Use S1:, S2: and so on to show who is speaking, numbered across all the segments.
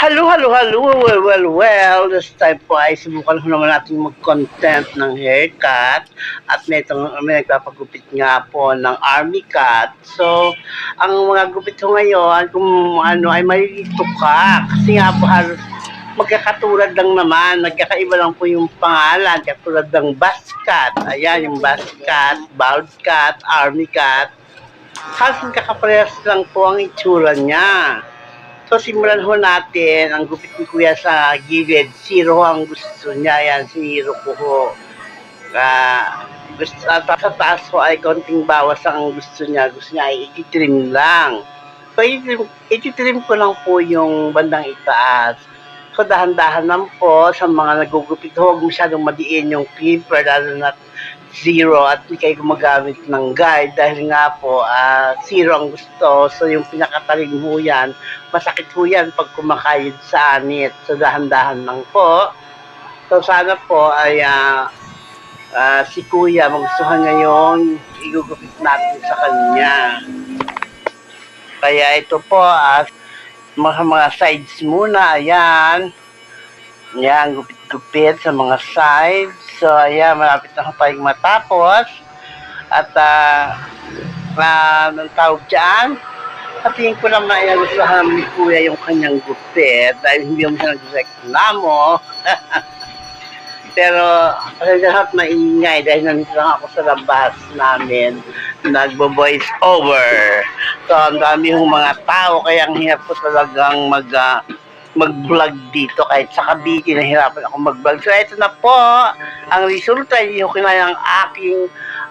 S1: Hello, hello, hello, well, well, well, this time po ay subukan ko naman natin mag-content ng haircut at may, itong, may nagpapagupit nga po ng army cut. So, ang mga gupit ko ngayon, kung ano ay malilito ka, kasi nga po halos magkakatulad lang naman, nagkakaiba lang po yung pangalan, katulad ng cut. Ayan, yung buzz cut, bald cut, army cut. Halos magkakaparehas lang po ang itsura niya. So, simulan ho natin ang gupit ni Kuya sa gilid. Zero ho ang gusto niya. Yan, zero ko ho. Ah, gusto, at sa taas ho ay konting bawas ang gusto niya. Gusto niya ay ititrim lang. So, ititrim, ititrim ko lang po yung bandang itaas. So, dahan-dahan lang po sa mga nagugupit. Huwag masyadong madiin yung clipper, lalo na zero at hindi kayo gumagamit ng guide dahil nga po ah, zero ang gusto. So yung pinakatalim ho yan, masakit ho yan pag kumakayod sa anit. So dahan-dahan lang po. So sana po ay ah, ah, si Kuya magustuhan niya yung igugupit natin sa kanya. Kaya ito po, ah, mga, mga sides muna, ayan. Yan, gupit-gupit sa mga sides. So, ayan, malapit na tayong matapos. At, uh, ang tawag dyan, at tingin ko naman ay nagustuhan ni Kuya yung kanyang gupit dahil hindi mo siya nagreklamo. Pero, lahat maingay dahil nandito lang ako sa labas namin nagbo-voice over. So, ang dami yung mga tao, kaya ang hirap ko talagang mag, ah, mag-vlog dito kahit sa Cavite nahirapan ako mag-vlog. So ito na po ang resulta kinaya ng aking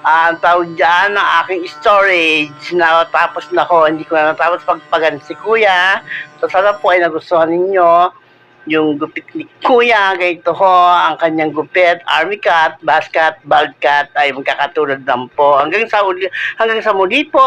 S1: ah, ang tawag dyan ng aking storage na tapos na ko. Hindi ko na natapos pagpagan si kuya. So sana po ay nagustuhan ninyo yung gupit ni kuya. Ganito ho ang kanyang gupit army cut, bass cut, bald cut ay magkakatulad lang po. Hanggang sa uli, hanggang sa muli po